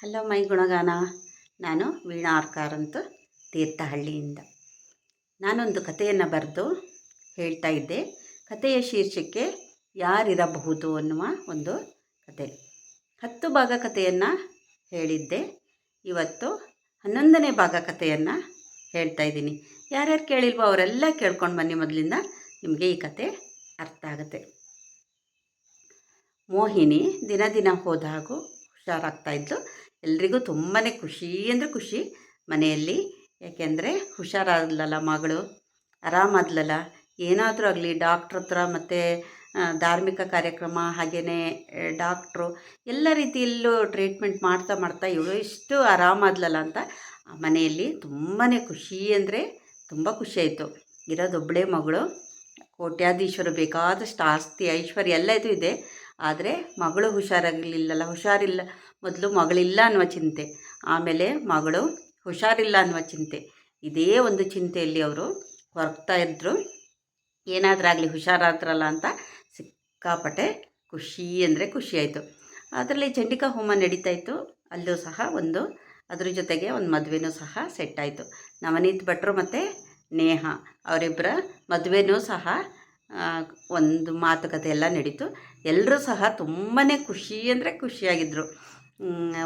Hello my ಗುಣಗಾನ. ನಾನು ವೀಣಾ ಆರ್ಕಾರ್ ಅಂತ ತೀರ್ಥಹಳ್ಳಿಯಿಂದ. ನಾನೊಂದು ಕಥೆಯನ್ನು ಬರೆದು ಹೇಳ್ತಾ ಇದ್ದೆ. ಕಥೆಯ ಶೀರ್ಷಿಕೆ ಯಾರಿರಬಹುದು ಅನ್ನುವ ಒಂದು ಕತೆ ಹತ್ತು ಭಾಗ ಕಥೆಯನ್ನು ಹೇಳಿದ್ದೆ. ಇವತ್ತು ಹನ್ನೊಂದನೇ ಭಾಗ ಕಥೆಯನ್ನು ಹೇಳ್ತಾ ಇದ್ದೀನಿ. ಯಾರ್ಯಾರು ಕೇಳಿಲ್ವೋ ಅವರೆಲ್ಲ ಕೇಳ್ಕೊಂಡು ಬನ್ನಿ ಮೊದಲಿಂದ, ನಿಮಗೆ ಈ ಕತೆ ಅರ್ಥ ಆಗುತ್ತೆ. ಮೋಹಿನಿ ದಿನ ದಿನ ಹೋದಾಗೂ ಹುಷಾರಾಗ್ತಾ ಇದ್ಲು. ಎಲ್ರಿಗೂ ತುಂಬಾ ಖುಷಿ ಅಂದರೆ ಖುಷಿ ಮನೆಯಲ್ಲಿ. ಯಾಕೆಂದರೆ ಹುಷಾರಾದ್ಲಲ್ಲ ಮಗಳು, ಆರಾಮಾದ್ಲಲ್ಲ. ಏನಾದರೂ ಆಗಲಿ ಡಾಕ್ಟ್ರ ಹತ್ರ ಮತ್ತು ಧಾರ್ಮಿಕ ಕಾರ್ಯಕ್ರಮ ಹಾಗೆಯೇ ಡಾಕ್ಟ್ರು ಎಲ್ಲ ರೀತಿಯಲ್ಲೂ ಟ್ರೀಟ್ಮೆಂಟ್ ಮಾಡ್ತಾ ಮಾಡ್ತಾ ಇವಳು ಇಷ್ಟು ಆರಾಮಾದ್ಲಲ್ಲ ಅಂತ ಮನೆಯಲ್ಲಿ ತುಂಬಾ ಖುಷಿ ಅಂದರೆ ತುಂಬ ಖುಷಿಯಾಯಿತು ಇರೋದೊಬ್ಬಳೇ ಮಗಳು. ಕೋಟ್ಯಾಧೀಶ್ವರ ಬೇಕಾದಷ್ಟು ಆಸ್ತಿ, ಐಶ್ವರ್ಯ ಎಲ್ಲ ಇದು ಇದೆ. ಆದರೆ ಮಗಳು ಹುಷಾರಾಗಲಿಲ್ಲಲ್ಲ ಹುಷಾರಿಲ್ಲ, ಮೊದಲು ಮಗಳಿಲ್ಲ ಅನ್ನುವ ಚಿಂತೆ, ಆಮೇಲೆ ಮಗಳು ಹುಷಾರಿಲ್ಲ ಅನ್ನುವ ಚಿಂತೆ. ಇದೇ ಒಂದು ಚಿಂತೆಯಲ್ಲಿ ಅವರು ಹೊರಗ್ತಾ ಇದ್ದರು ಏನಾದರೂ ಹುಷಾರಾದ್ರಲ್ಲ ಅಂತ ಸಿಕ್ಕಾಪಟ್ಟೆ ಖುಷಿ ಅಂದರೆ ಖುಷಿಯಾಯಿತು ಅದರಲ್ಲಿ ಚಂಡಿಕಾ ಹೋಮ ನಡೀತಾ ಇತ್ತು. ಅಲ್ಲೂ ಸಹ ಒಂದು, ಅದ್ರ ಜೊತೆಗೆ ಒಂದು ಮದುವೆನೂ ಸಹ ಸೆಟ್ ಆಯಿತು. ನವನೀತ್ ಭಟ್ರು ಮತ್ತು ನೇಹ ಅವರಿಬ್ಬರ ಮದುವೆನೂ ಸಹ ಒಂದು ಮಾತುಕತೆ ಎಲ್ಲ ನಡೀತು. ಎಲ್ಲರೂ ಸಹ ತುಂಬಾ ಖುಷಿ ಅಂದರೆ ಖುಷಿಯಾಗಿದ್ದರು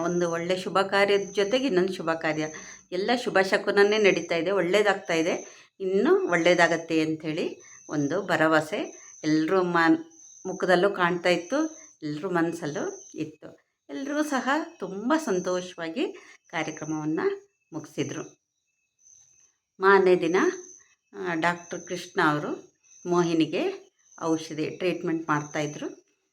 ಒಂದು ಒಳ್ಳೆಯ ಶುಭ ಕಾರ್ಯದ ಜೊತೆಗೆ ಇನ್ನೊಂದು ಶುಭ ಕಾರ್ಯ. ಎಲ್ಲ ಶುಭ ಶಕುನನ್ನೇ ನಡೀತಾ ಇದೆ, ಒಳ್ಳೇದಾಗ್ತಾ ಇದೆ. ಇನ್ನೂ ಒಳ್ಳೆಯದಾಗತ್ತೆ ಅಂಥೇಳಿ ಒಂದು ಭರವಸೆ ಎಲ್ಲರೂ ಮ ಮುಖದಲ್ಲೂ ಕಾಣ್ತಾ ಇತ್ತು ಎಲ್ಲರೂ ಮನಸ್ಸಲ್ಲೂ ಇತ್ತು. ಎಲ್ಲರೂ ಸಹ ತುಂಬ ಸಂತೋಷವಾಗಿ ಕಾರ್ಯಕ್ರಮವನ್ನು ಮುಗಿಸಿದ್ರು. ಮಾರನೇ ದಿನ ಡಾಕ್ಟರ್ ಕೃಷ್ಣ ಅವರು ಮೋಹಿನಿಗೆ ಔಷಧಿ ಟ್ರೀಟ್ಮೆಂಟ್ ಮಾಡ್ತಾಯಿದ್ರು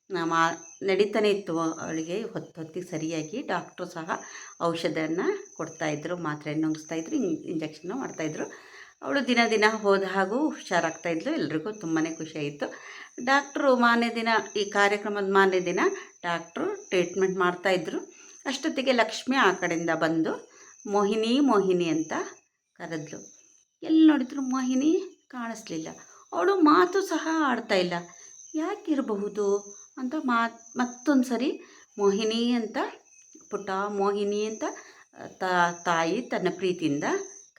ಮಾ ನಡೀತಾನೆ ಇತ್ತು ಅವಳಿಗೆ ಹೊತ್ತು ಹೊತ್ತಿಗೆ ಸರಿಯಾಗಿ ಡಾಕ್ಟ್ರು ಸಹ ಔಷಧನ ಕೊಡ್ತಾಯಿದ್ರು ಮಾತ್ರೆ ನುಂಗಿಸ್ತಾಯಿದ್ರು ಇಂಜೆಕ್ಷನ್ನು ಮಾಡ್ತಾಯಿದ್ರು ಅವಳು ದಿನ ದಿನ ಹೋದ ಹಾಗೂ ಹುಷಾರಾಗ್ತಾಯಿದ್ಲು ಎಲ್ರಿಗೂ ತುಂಬಾ ಖುಷಿಯಾಯಿತು ಡಾಕ್ಟ್ರು ಮಾನೆ ದಿನ, ಈ ಕಾರ್ಯಕ್ರಮದ ಮಾನ್ಯ ದಿನ ಡಾಕ್ಟ್ರು ಟ್ರೀಟ್ಮೆಂಟ್ ಮಾಡ್ತಾಯಿದ್ರು ಅಷ್ಟೊತ್ತಿಗೆ ಲಕ್ಷ್ಮಿ ಆ ಕಡೆಯಿಂದ ಬಂದು, ಮೋಹಿನಿ ಮೋಹಿನಿ ಅಂತ ಕರೆದ್ಲು. ಎಲ್ಲಿ ನೋಡಿದ್ರು ಮೋಹಿನಿ ಕಾಣಿಸ್ಲಿಲ್ಲ. ಅವಳು ಮಾತು ಸಹ ಆಡ್ತಾಯಿಲ್ಲ ಯಾಕಿರಬಹುದು? ಅಂತ ಮಾತು ಮತ್ತೊಂದು ಸರಿ ಮೋಹಿನಿ ಅಂತ, ಪುಟ್ಟ ಮೋಹಿನಿ ಅಂತ ತಾಯಿ ತನ್ನ ಪ್ರೀತಿಯಿಂದ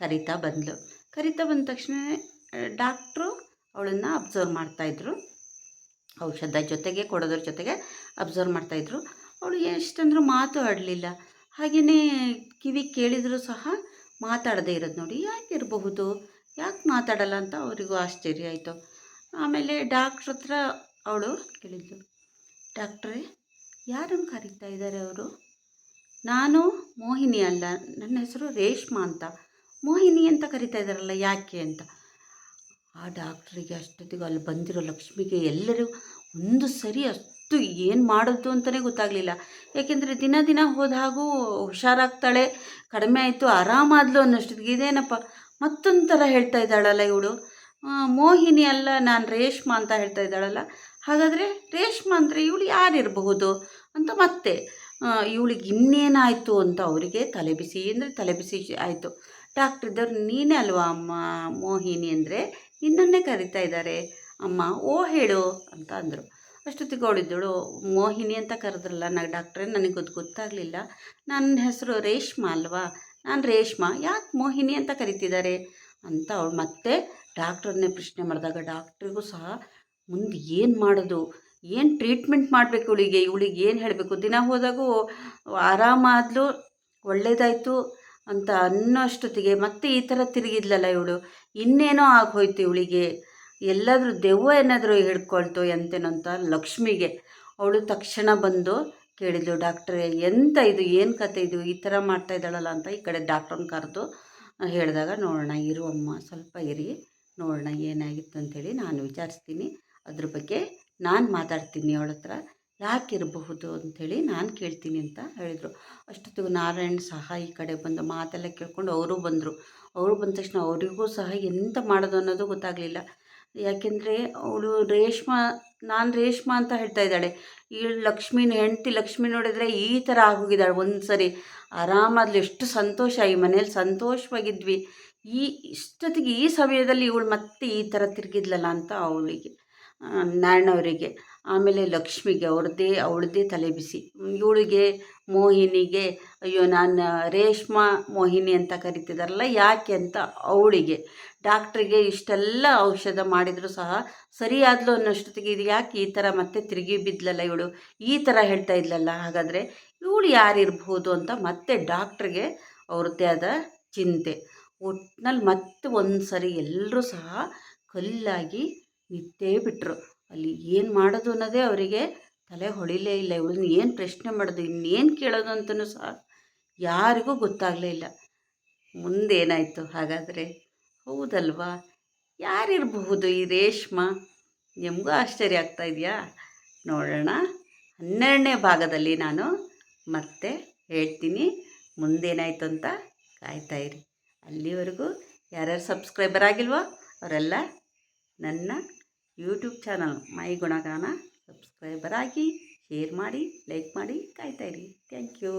ಕರಿತಾ ಬಂದಳು ಕರಿತಾ ಬಂದ ತಕ್ಷಣ ಡಾಕ್ಟ್ರು ಅವಳನ್ನು ಅಬ್ಸರ್ವ್ ಮಾಡ್ತಾಯಿದ್ರು ಔಷಧ ಜೊತೆಗೆ, ಕೊಡೋದ್ರ ಜೊತೆಗೆ ಅಬ್ಸರ್ವ್ ಮಾಡ್ತಾಯಿದ್ರು ಅವಳು ಎಷ್ಟಂದ್ರೂ ಮಾತು ಆಡಲಿಲ್ಲ. ಹಾಗೆಯೇ ಕಿವಿ ಕೇಳಿದರೂ ಸಹ ಮಾತಾಡದೇ ಇರೋದು ನೋಡಿ ಯಾಕೆ ಇರಬಹುದು ಯಾಕೆ ಮಾತಾಡಲ್ಲ ಅಂತ ಅವರಿಗೂ ಆಶ್ಚರ್ಯ ಆಯಿತು. ಆಮೇಲೆ ಡಾಕ್ಟ್ರ್ ಹತ್ರ ಅವಳು ಕೇಳಿದ್ಲು. ಡಾಕ್ಟ್ರೇ, ಯಾರನ್ನು ಕರೀತಾ ಇದ್ದಾರೆ ಅವರು? ನಾನು ಮೋಹಿನಿ ಅಲ್ಲ, ನನ್ನ ಹೆಸರು ರೇಷ್ಮಾ ಅಂತ. ಮೋಹಿನಿ ಅಂತ ಕರಿತಾ ಇದ್ದಾರಲ್ಲ, ಯಾಕೆ ಅಂತ? ಆ ಡಾಕ್ಟ್ರಿಗೆ ಅಷ್ಟೊತ್ತಿಗೆ ಅಲ್ಲಿ ಬಂದಿರೋ ಲಕ್ಷ್ಮಿಗೆ ಎಲ್ಲರೂ ಒಂದು ಸರಿ ಅಷ್ಟು ಏನು ಮಾಡೋದು ಅಂತಲೇ ಗೊತ್ತಾಗಲಿಲ್ಲ. ಯಾಕೆಂದರೆ ದಿನ ದಿನ ಹೋದ ಹಾಗೂ ಹುಷಾರಾಗ್ತಾಳೆ, ಕಡಿಮೆ ಆಯಿತು, ಆರಾಮಾದ್ಲು ಅನ್ನೋಷ್ಟೊತ್ತಿಗೆ. ಇದೇನಪ್ಪ ಮತ್ತೊಂದು ಥರ ಹೇಳ್ತಾ ಇದ್ದಾಳಲ್ಲ ಇವಳು? ಮೋಹಿನಿ ಅಲ್ಲ, ನಾನು ರೇಷ್ಮಾ ಅಂತ ಹೇಳ್ತಾ ಇದ್ದಾಳಲ್ಲ. ಹಾಗಾದರೆ ರೇಷ್ಮಾ ಅಂದರೆ ಇವಳು ಯಾರಿರಬಹುದು ಅಂತ ಮತ್ತೆ ಇವಳಿಗೆ ಇನ್ನೇನಾಯಿತು ಅಂತ ಅವರಿಗೆ ತಲೆ ಬಿಸಿ ಅಂದರೆ ತಲೆ ಬಿಸಿ ಆಯಿತು. ಡಾಕ್ಟ್ರ್ ಇದ್ದವ್ರು ನೀನೇ ಅಲ್ವಾ ಅಮ್ಮ ಮೋಹಿನಿ ಅಂದರೆ? ನಿನ್ನನ್ನೇ ಕರಿತಾ ಇದ್ದಾರೆ ಅಮ್ಮ, ಓ ಹೇಳು ಅಂತ ಅಂದರು. ಅಷ್ಟೊತ್ತಿಗೆ ಅವಳಿದ್ದಳು ಮೋಹಿನಿ ಅಂತ ಕರೆದ್ರಲ್ಲ ನಾ ಡಾಕ್ಟ್ರೇ ನನಗೆ ಗೊತ್ತು ಗೊತ್ತಾಗಲಿಲ್ಲ. ನನ್ನ ಹೆಸರು ರೇಷ್ಮಾ ಅಲ್ವಾ? ನಾನು ರೇಷ್ಮಾ, ಯಾಕೆ ಮೋಹಿನಿ ಅಂತ ಕರಿತಿದ್ದಾರೆ ಅಂತ ಅವಳು ಮತ್ತೆ ಡಾಕ್ಟ್ರನ್ನೇ ಪ್ರಶ್ನೆ ಮಾಡಿದಾಗ ಡಾಕ್ಟ್ರಿಗೂ ಸಹ ಮುಂದೆ ಏನು ಮಾಡೋದು? ಏನು ಟ್ರೀಟ್ಮೆಂಟ್ ಮಾಡಬೇಕು ಇವಳಿಗೆ? ಇವಳಿಗೆ ಏನು ಹೇಳಬೇಕು? ದಿನ ಹೋದಾಗೂ ಆರಾಮಾದ್ಲು ಒಳ್ಳೇದಾಯಿತು ಅಂತ ಅನ್ನೋಷ್ಟೊತ್ತಿಗೆ ಮತ್ತೆ ಈ ಥರ ತಿರುಗಿದ್ಲಲ್ಲ ಇವಳು. ಇನ್ನೇನೋ ಆಗೋಯ್ತು ಇವಳಿಗೆ? ಎಲ್ಲಾದರೂ ದೆವ್ವ ಏನಾದರೂ ಹಿಡ್ಕೊಳ್ತು ಎಂತೇನೋ ಅಂತ ಲಕ್ಷ್ಮಿಗೆ. ಅವಳು ತಕ್ಷಣ ಬಂದು ಕೇಳಿದ್ಲು, ಡಾಕ್ಟ್ರೇ, ಎಂತ ಇದು? ಏನು ಕತೆ ಇದು? ಈ ಥರ ಮಾಡ್ತಾ ಇದ್ದಾಳಲ್ಲ ಅಂತ ಈ ಕಡೆ ಡಾಕ್ಟ್ರನ್ನ ಕರೆದು ಹೇಳಿದಾಗ ನೋಡೋಣ, ಇರು ಅಮ್ಮ, ಸ್ವಲ್ಪ ಇರಿ, ನೋಡೋಣ ಏನಾಗಿತ್ತು ಅಂಥೇಳಿ ನಾನು ವಿಚಾರಿಸ್ತೀನಿ. ಅದ್ರ ಬಗ್ಗೆ ನಾನು ಮಾತಾಡ್ತೀನಿ ಅವಳ ಹತ್ರ, ಯಾಕಿರಬಹುದು ಅಂಥೇಳಿ ನಾನು ಕೇಳ್ತೀನಿ ಅಂತ ಹೇಳಿದರು. ಅಷ್ಟೊತ್ತಿಗೆ ನಾರಾಯಣ ಸಹ ಈ ಕಡೆ ಬಂದು ಮಾತೆಲ್ಲ ಕೇಳ್ಕೊಂಡು ಅವರು ಬಂದರು. ಅವರು ಬಂದ ತಕ್ಷಣ ಅವರಿಗೂ ಸಹ ಎಂತ ಮಾಡೋದು ಅನ್ನೋದು ಗೊತ್ತಾಗಲಿಲ್ಲ. ಯಾಕೆಂದರೆ ಅವಳು ರೇಷ್ಮಾ ನಾನು ರೇಷ್ಮಾ ಅಂತ ಹೇಳ್ತಾ ಇದ್ದಾಳೆ. ಈ ಲಕ್ಷ್ಮೀನ ಹೆಂಡತಿ ಲಕ್ಷ್ಮಿ ನೋಡಿದರೆ ಈ ಥರ ಆಗೋಗಿದ್ದಾಳೆ ಒಂದು ಸರಿ ಆರಾಮಾದ್ಲು ಎಷ್ಟು ಸಂತೋಷ ಈ ಮನೇಲಿ ಸಂತೋಷವಾಗಿದ್ವಿ. ಈ ಇಷ್ಟೊತ್ತಿಗೆ ಈ ಸಮಯದಲ್ಲಿ ಇವಳು ಮತ್ತೆ ಈ ಥರ ತಿರುಗಿದ್ಲಲ್ಲ ಅಂತ ಅವಳಿಗೆ. ನಾರಾಯಣವರಿಗೆ. ಆಮೇಲೆ ಲಕ್ಷ್ಮಿಗೆ, ಅವ್ರದ್ದೇ, ಅವಳದ್ದೇ ತಲೆ ಬಿಸಿ. ಇವಳಿಗೆ ಮೋಹಿನಿಗೆ, ಅಯ್ಯೋ, ನಾನು ರೇಷ್ಮಾ ಮೋಹಿನಿ ಅಂತ ಕರಿತಿದ್ದಾರಲ್ಲ ಯಾಕೆ ಅಂತ ಅವಳಿಗೆ. ಡಾಕ್ಟ್ರಿಗೆ ಇಷ್ಟೆಲ್ಲ ಔಷಧ ಮಾಡಿದರೂ ಸಹ ಸರಿಯಾದ್ಲು ಅನ್ನೋಷ್ಟೊತ್ತಿಗೆ ಇದು ಯಾಕೆ ಈ ಥರ ಮತ್ತೆ ತಿರುಗಿ ಬಿದ್ಲಲ್ಲ ಇವಳು? ಈ ಥರ ಹೇಳ್ತಾ ಇದ್ಲಲ್ಲ. ಹಾಗಾದರೆ ಇವಳು ಯಾರಿರ್ಬೋದು ಅಂತ ಮತ್ತೆ ಡಾಕ್ಟ್ರಿಗೆ ಅವ್ರದ್ದೇ ಆದ ಚಿಂತೆ. ಒಟ್ನಲ್ಲಿ ಮತ್ತೆ ಒಂದು ಸರಿ ಎಲ್ಲರೂ ಸಹ ಕಲ್ಲಾಗಿ ನಿಂತೇ ಬಿಟ್ಟರು ಅಲ್ಲಿ ಏನು ಮಾಡೋದು ಅನ್ನೋದೇ ಅವರಿಗೆ ತಲೆ ಹೊಳಿಲೇ ಇಲ್ಲ. ಇವ್ರನ್ನ ಏನು ಪ್ರಶ್ನೆ ಮಾಡೋದು, ಇನ್ನೇನು ಕೇಳೋದು ಅಂತಲೂ ಸಹ ಯಾರಿಗೂ ಗೊತ್ತಾಗಲೇ ಇಲ್ಲ. ಮುಂದೇನಾಯಿತು ಹಾಗಾದರೆ? ಹೌದಲ್ವಾ? ಯಾರಿರಬಹುದು ಈ ರೇಷ್ಮಾ? ನಿಮಗೂ ಆಶ್ಚರ್ಯ ಆಗ್ತಾ ಇದೆಯಾ? ನೋಡೋಣ. ಹನ್ನೆರಡನೇ ಭಾಗದಲ್ಲಿ ನಾನು ಮತ್ತೆ ಹೇಳ್ತೀನಿ. ಮುಂದೇನಾಯಿತು ಅಂತ ಕಾಯ್ತಾ ಇರಿ. ಅಲ್ಲಿವರೆಗೂ ಯಾರ್ಯಾರು ಸಬ್ಸ್ಕ್ರೈಬರ್ ಆಗಿಲ್ವೋ ಅವರೆಲ್ಲ ನನ್ನ ಯೂಟ್ಯೂಬ್ ಚಾನಲ್ ಮೈ ಗುಣಗಾನ ಸಬ್ಸ್ಕ್ರೈಬರ್ ಆಗಿ ಶೇರ್ ಮಾಡಿ ಲೈಕ್ ಮಾಡಿ ಕಾಯ್ತಾ ಇರಿ. Thank you